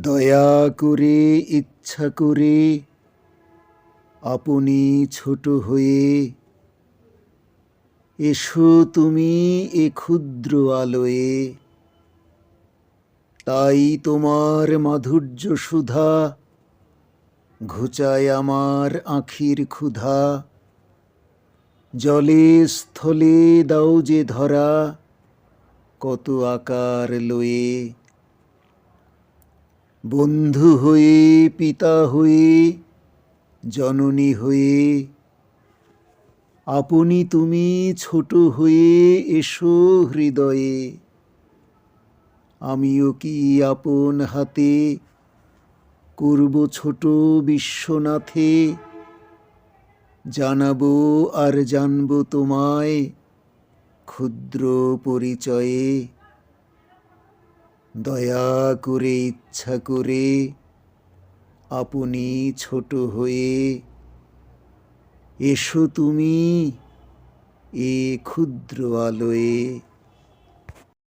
দয়া করে ইচ্ছা করে আপনি ছোট হয়ে এসো তুমি এ ক্ষুদ্র আলোয়ে। তাই তোমার মাধুর্য সুধা ঘুচায় আমার আখির ক্ষুধা। জলে স্থলে দাও যে ধরা কত আকার লয়ে। বন্ধু হয়ে, পিতা হয়ে, জননী হয়ে, আপনি তুমি ছোট হয়ে এসো হৃদয়ে, আমিও কি আপন হাতে করব ছোট বিশ্বনাথে, জানাব আর জানব তোমায় ক্ষুদ্র পরিচয়ে। দয়া করে ইচ্ছা করে আপনি ছোট হয়ে এসো তুমি এ ক্ষুদ্র আলোয়।